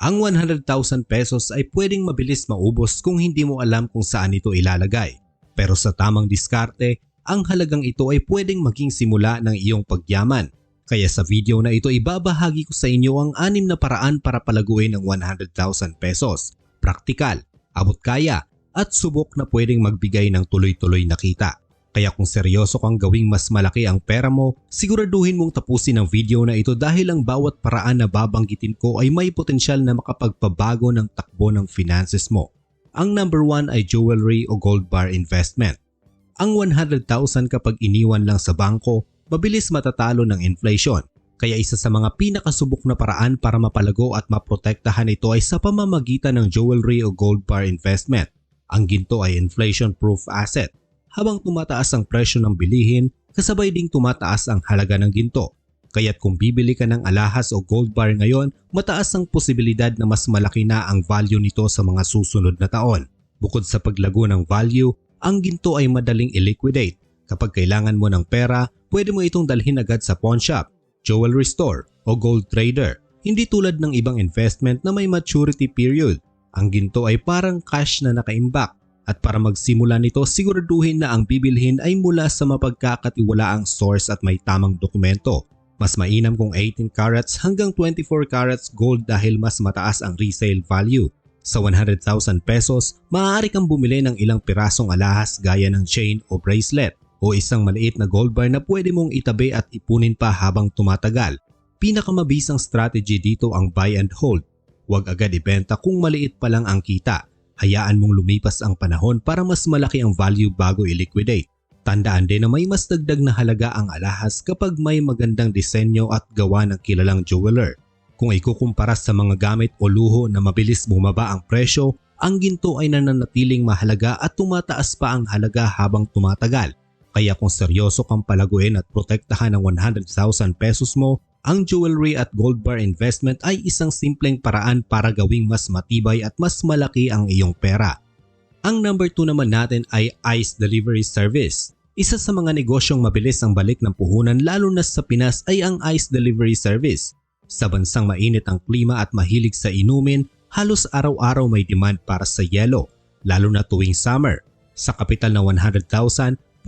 Ang 100,000 pesos ay pwedeng mabilis maubos kung hindi mo alam kung saan ito ilalagay. Pero sa tamang diskarte, ang halagang ito ay pwedeng maging simula ng iyong pagyaman. Kaya sa video na ito ibabahagi ko sa inyo ang anim na paraan para palaguin ang 100,000 pesos. Praktikal, abot kaya, at subok na pwedeng magbigay ng tuloy-tuloy na kita. Kaya kung seryoso kang gawing mas malaki ang pera mo, siguraduhin mong tapusin ang video na ito dahil ang bawat paraan na babanggitin ko ay may potensyal na makapagpabago ng takbo ng finances mo. Ang number 1 ay jewelry o gold bar investment. Ang 100,000 kapag iniwan lang sa bangko, mabilis matatalo ng inflation. Kaya isa sa mga pinakasubok na paraan para mapalago at maprotektahan ito ay sa pamamagitan ng jewelry o gold bar investment. Ang ginto ay inflation-proof asset habang tumataas ang presyo ng bilihin, kasabay ding tumataas ang halaga ng ginto. Kaya't kung bibili ka ng alahas o gold bar ngayon, mataas ang posibilidad na mas malaki na ang value nito sa mga susunod na taon. Bukod sa paglago ng value, ang ginto ay madaling i-liquidate. Kapag kailangan mo ng pera, pwede mo itong dalhin agad sa pawn shop, jewelry store o gold trader. Hindi tulad ng ibang investment na may maturity period. Ang ginto ay parang cash na nakaimbak at para magsimula nito siguraduhin na ang bibilhin ay mula sa mapagkakatiwalaang source at may tamang dokumento. Mas mainam kung 18 carats hanggang 24 carats gold dahil mas mataas ang resale value. Sa 100,000 pesos, maaari kang bumili ng ilang pirasong alahas gaya ng chain o bracelet o isang maliit na gold bar na pwede mong itabi at ipunin pa habang tumatagal. Pinakamabisang strategy dito ang buy and hold. Huwag agad ibenta kung maliit pa lang ang kita hayaan mong lumipas ang panahon para mas malaki ang value bago i-liquidate. Tandaan din na may mas dagdag na halaga ang alahas kapag may magandang disenyo at gawa ng kilalang jeweler. Kung ikukumpara sa mga gamit o luho na mabilis bumaba ang presyo, ang ginto ay nananatiling mahalaga at tumataas pa ang halaga habang tumatagal. Kaya kung seryoso kang palaguin at protektahan ang 100,000 pesos mo, ang jewelry at gold bar investment ay isang simpleng paraan para gawing mas matibay at mas malaki ang iyong pera. Ang number 2 naman natin ay ICE Delivery Service. Isa sa mga negosyong mabilis ang balik ng puhunan lalo na sa Pinas ay ang ICE Delivery Service. Sa bansang mainit ang klima at mahilig sa inumin, halos araw-araw may demand para sa yelo, lalo na tuwing summer. Sa kapital na 100,000,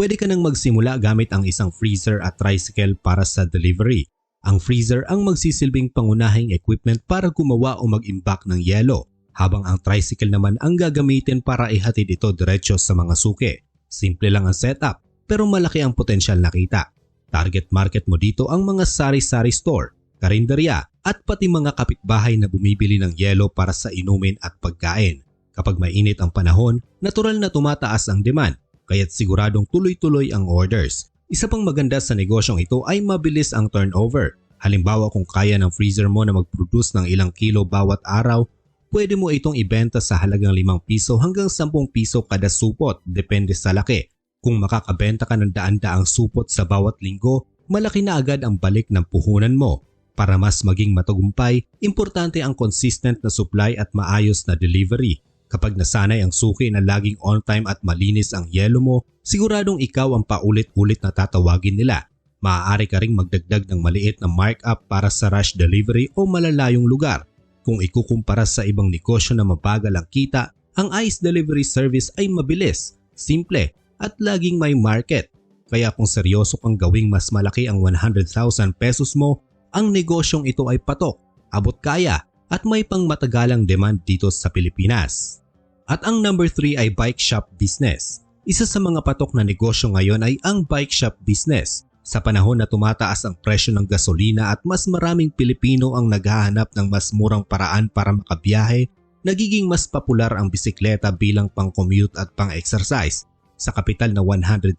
pwede ka nang magsimula gamit ang isang freezer at tricycle para sa delivery. Ang freezer ang magsisilbing pangunahing equipment para gumawa o mag-imbak ng yelo, habang ang tricycle naman ang gagamitin para ihatid ito diretso sa mga suke. Simple lang ang setup, pero malaki ang potensyal na kita. Target market mo dito ang mga sari-sari store, karinderya at pati mga kapitbahay na bumibili ng yelo para sa inumin at pagkain. Kapag mainit ang panahon, natural na tumataas ang demand, kaya't siguradong tuloy-tuloy ang orders. Isa pang maganda sa negosyong ito ay mabilis ang turnover. Halimbawa kung kaya ng freezer mo na mag-produce ng ilang kilo bawat araw, pwede mo itong ibenta sa halagang 5 piso hanggang 10 piso kada supot depende sa laki. Kung makakabenta ka ng daan-daang supot sa bawat linggo, malaki na agad ang balik ng puhunan mo. Para mas maging matagumpay, importante ang consistent na supply at maayos na delivery. Kapag nasanay ang suki na laging on time at malinis ang yelo mo, siguradong ikaw ang paulit-ulit na tatawagin nila. Maaari ka ring magdagdag ng maliit na markup para sa rush delivery o malalayong lugar. Kung ikukumpara sa ibang negosyo na mabagal ang kita, ang ICE delivery service ay mabilis, simple at laging may market. Kaya kung seryoso kang gawing mas malaki ang 100,000 pesos mo, ang negosyong ito ay patok, abot kaya at may pangmatagalang demand dito sa Pilipinas. At ang number 3 ay bike shop business. Isa sa mga patok na negosyo ngayon ay ang bike shop business. Sa panahon na tumataas ang presyo ng gasolina at mas maraming Pilipino ang naghahanap ng mas murang paraan para makabiyahe, nagiging mas popular ang bisikleta bilang pang-commute at pang-exercise. Sa kapital na 100,000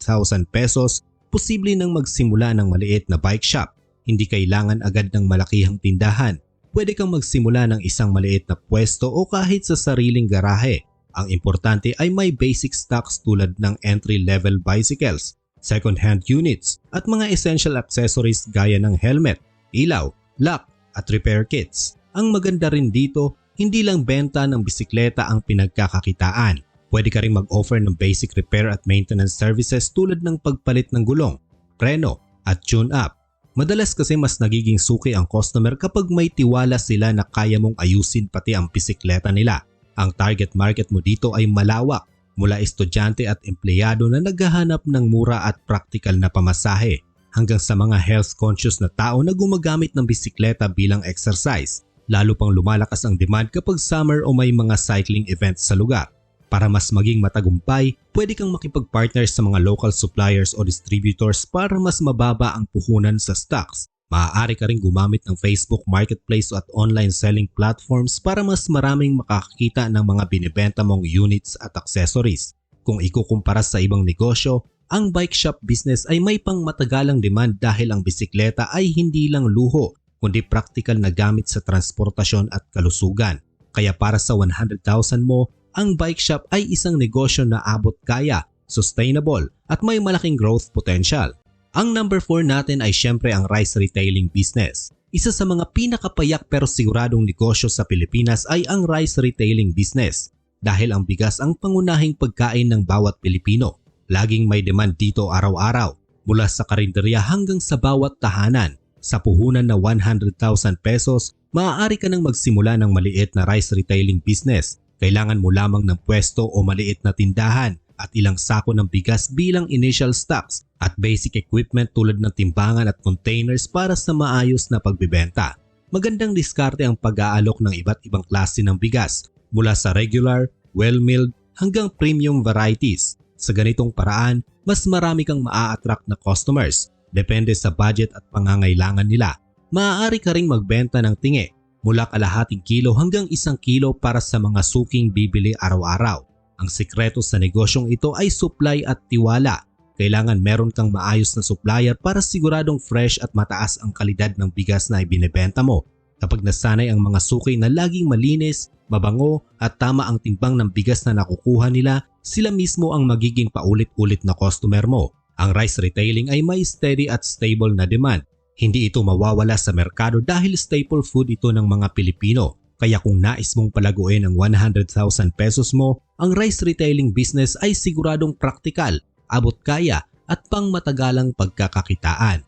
pesos, posible nang magsimula ng maliit na bike shop. Hindi kailangan agad ng malakihang tindahan. Pwede kang magsimula ng isang maliit na pwesto o kahit sa sariling garahe ang importante ay may basic stocks tulad ng entry-level bicycles, second-hand units at mga essential accessories gaya ng helmet, ilaw, lock at repair kits. Ang maganda rin dito, hindi lang benta ng bisikleta ang pinagkakakitaan. Pwede ka rin mag-offer ng basic repair at maintenance services tulad ng pagpalit ng gulong, preno at tune-up. Madalas kasi mas nagiging suki ang customer kapag may tiwala sila na kaya mong ayusin pati ang bisikleta nila. Ang target market mo dito ay malawak mula estudyante at empleyado na naghahanap ng mura at practical na pamasahe hanggang sa mga health conscious na tao na gumagamit ng bisikleta bilang exercise. Lalo pang lumalakas ang demand kapag summer o may mga cycling events sa lugar. Para mas maging matagumpay, pwede kang makipag-partner sa mga local suppliers o distributors para mas mababa ang puhunan sa stocks. Maaari ka rin gumamit ng Facebook Marketplace at online selling platforms para mas maraming makakakita ng mga binibenta mong units at accessories. Kung ikukumpara sa ibang negosyo, ang bike shop business ay may pang matagalang demand dahil ang bisikleta ay hindi lang luho kundi practical na gamit sa transportasyon at kalusugan. Kaya para sa 100,000 mo, ang bike shop ay isang negosyo na abot kaya, sustainable at may malaking growth potential. Ang number 4 natin ay syempre ang rice retailing business. Isa sa mga pinakapayak pero siguradong negosyo sa Pilipinas ay ang rice retailing business dahil ang bigas ang pangunahing pagkain ng bawat Pilipino. Laging may demand dito araw-araw mula sa karinderya hanggang sa bawat tahanan. Sa puhunan na 100,000 pesos, maaari ka nang magsimula ng maliit na rice retailing business kailangan mo lamang ng pwesto o maliit na tindahan at ilang sako ng bigas bilang initial stocks at basic equipment tulad ng timbangan at containers para sa maayos na pagbibenta. Magandang diskarte ang pag-aalok ng iba't ibang klase ng bigas mula sa regular, well-milled hanggang premium varieties. Sa ganitong paraan, mas marami kang maa-attract na customers depende sa budget at pangangailangan nila. Maaari ka ring magbenta ng tingi mula kalahating kilo hanggang isang kilo para sa mga suking bibili araw-araw. Ang sikreto sa negosyong ito ay supply at tiwala. Kailangan meron kang maayos na supplier para siguradong fresh at mataas ang kalidad ng bigas na ibinebenta mo. Kapag nasanay ang mga suki na laging malinis, mabango at tama ang timbang ng bigas na nakukuha nila, sila mismo ang magiging paulit-ulit na customer mo. Ang rice retailing ay may steady at stable na demand hindi ito mawawala sa merkado dahil staple food ito ng mga Pilipino. Kaya kung nais mong palaguin ang 100,000 pesos mo, ang rice retailing business ay siguradong praktikal, abot kaya at pang matagalang pagkakakitaan.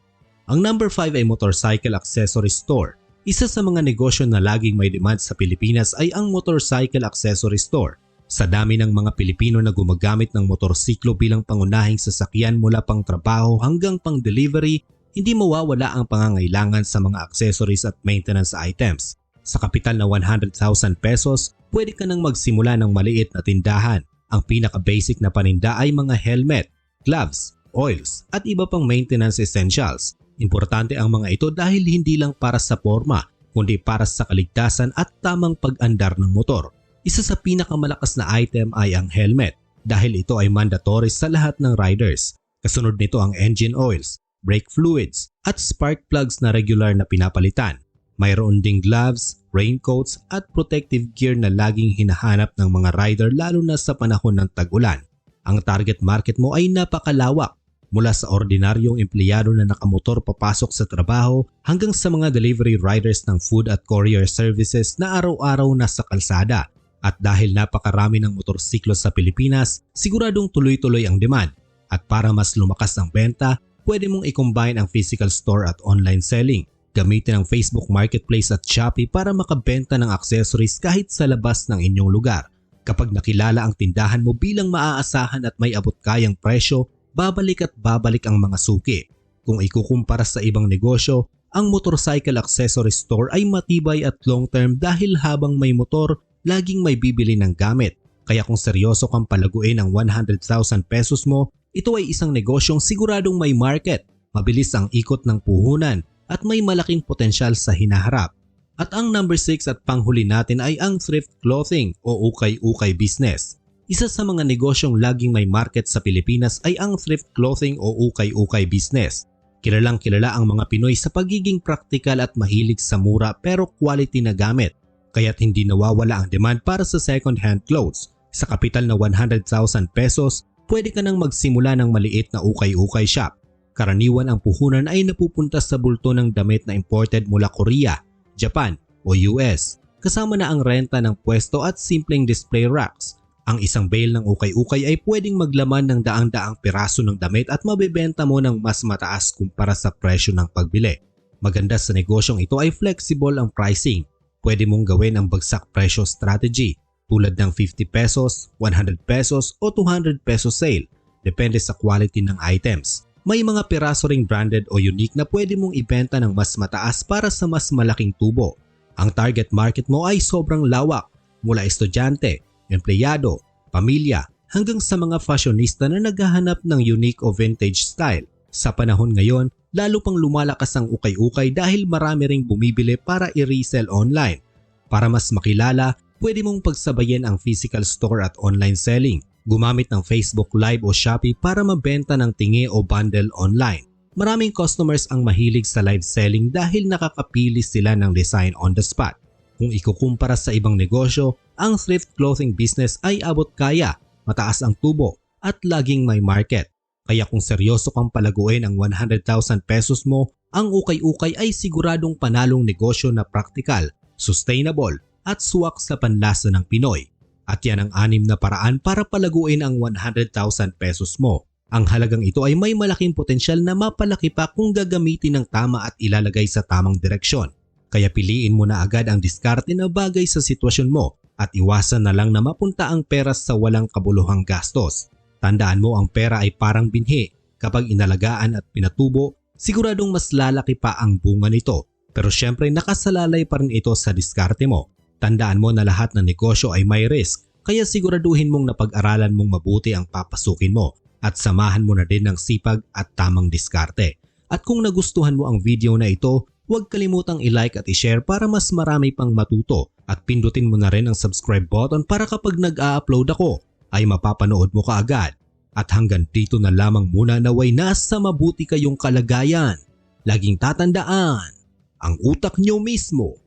Ang number 5 ay motorcycle accessory store. Isa sa mga negosyo na laging may demand sa Pilipinas ay ang motorcycle accessory store. Sa dami ng mga Pilipino na gumagamit ng motorsiklo bilang pangunahing sasakyan mula pang trabaho hanggang pang delivery hindi mawawala ang pangangailangan sa mga accessories at maintenance items. Sa kapital na 100,000 pesos, pwede ka nang magsimula ng maliit na tindahan. Ang pinaka-basic na paninda ay mga helmet, gloves, oils at iba pang maintenance essentials. Importante ang mga ito dahil hindi lang para sa forma, kundi para sa kaligtasan at tamang pag-andar ng motor. Isa sa pinakamalakas na item ay ang helmet dahil ito ay mandatory sa lahat ng riders. Kasunod nito ang engine oils, brake fluids at spark plugs na regular na pinapalitan. Mayroon ding gloves, raincoats at protective gear na laging hinahanap ng mga rider lalo na sa panahon ng tag-ulan. Ang target market mo ay napakalawak mula sa ordinaryong empleyado na nakamotor papasok sa trabaho hanggang sa mga delivery riders ng food at courier services na araw-araw nasa kalsada. At dahil napakarami ng motorsiklo sa Pilipinas, siguradong tuloy-tuloy ang demand. At para mas lumakas ang benta, pwede mong i-combine ang physical store at online selling. Gamitin ang Facebook Marketplace at Shopee para makabenta ng accessories kahit sa labas ng inyong lugar. Kapag nakilala ang tindahan mo bilang maaasahan at may abot kayang presyo, babalik at babalik ang mga suki. Kung ikukumpara sa ibang negosyo, ang motorcycle accessory store ay matibay at long term dahil habang may motor, laging may bibili ng gamit. Kaya kung seryoso kang palaguin ang 100,000 pesos mo, ito ay isang negosyong siguradong may market, mabilis ang ikot ng puhunan at may malaking potensyal sa hinaharap. At ang number 6 at panghuli natin ay ang thrift clothing o ukay-ukay business. Isa sa mga negosyong laging may market sa Pilipinas ay ang thrift clothing o ukay-ukay business. Kilalang kilala ang mga Pinoy sa pagiging praktikal at mahilig sa mura pero quality na gamit. Kaya't hindi nawawala ang demand para sa second-hand clothes. Sa kapital na 100,000 pesos, pwede ka nang magsimula ng maliit na ukay-ukay shop. Karaniwan ang puhunan ay napupunta sa bulto ng damit na imported mula Korea, Japan o US, kasama na ang renta ng pwesto at simpleng display racks. Ang isang bale ng ukay-ukay ay pwedeng maglaman ng daang-daang piraso ng damit at mabebenta mo ng mas mataas kumpara sa presyo ng pagbili. Maganda sa negosyong ito ay flexible ang pricing. Pwede mong gawin ang bagsak presyo strategy tulad ng 50 pesos, 100 pesos o 200 pesos sale depende sa quality ng items. May mga piraso ring branded o unique na pwede mong ibenta ng mas mataas para sa mas malaking tubo. Ang target market mo ay sobrang lawak mula estudyante, empleyado, pamilya hanggang sa mga fashionista na naghahanap ng unique o vintage style. Sa panahon ngayon, lalo pang lumalakas ang ukay-ukay dahil marami ring bumibili para i-resell online. Para mas makilala, pwede mong pagsabayin ang physical store at online selling. Gumamit ng Facebook Live o Shopee para mabenta ng tingi o bundle online. Maraming customers ang mahilig sa live selling dahil nakakapili sila ng design on the spot. Kung ikukumpara sa ibang negosyo, ang thrift clothing business ay abot kaya, mataas ang tubo at laging may market. Kaya kung seryoso kang palaguin ang 100,000 pesos mo, ang ukay-ukay ay siguradong panalong negosyo na praktikal, sustainable at suwak sa panlasa ng Pinoy. At yan ang anim na paraan para palaguin ang 100,000 pesos mo. Ang halagang ito ay may malaking potensyal na mapalaki pa kung gagamitin ng tama at ilalagay sa tamang direksyon. Kaya piliin mo na agad ang diskarte na bagay sa sitwasyon mo at iwasan na lang na mapunta ang pera sa walang kabuluhang gastos. Tandaan mo ang pera ay parang binhi. Kapag inalagaan at pinatubo, siguradong mas lalaki pa ang bunga nito. Pero syempre nakasalalay pa rin ito sa diskarte mo. Tandaan mo na lahat ng negosyo ay may risk kaya siguraduhin mong napag-aralan mong mabuti ang papasukin mo at samahan mo na din ng sipag at tamang diskarte. At kung nagustuhan mo ang video na ito, huwag kalimutang i-like at i-share para mas marami pang matuto at pindutin mo na rin ang subscribe button para kapag nag-a-upload ako ay mapapanood mo kaagad. At hanggang dito na lamang muna naway nasa mabuti kayong kalagayan. Laging tatandaan, ang utak nyo mismo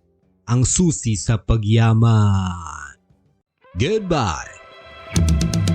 ang susi sa pagyaman. Goodbye!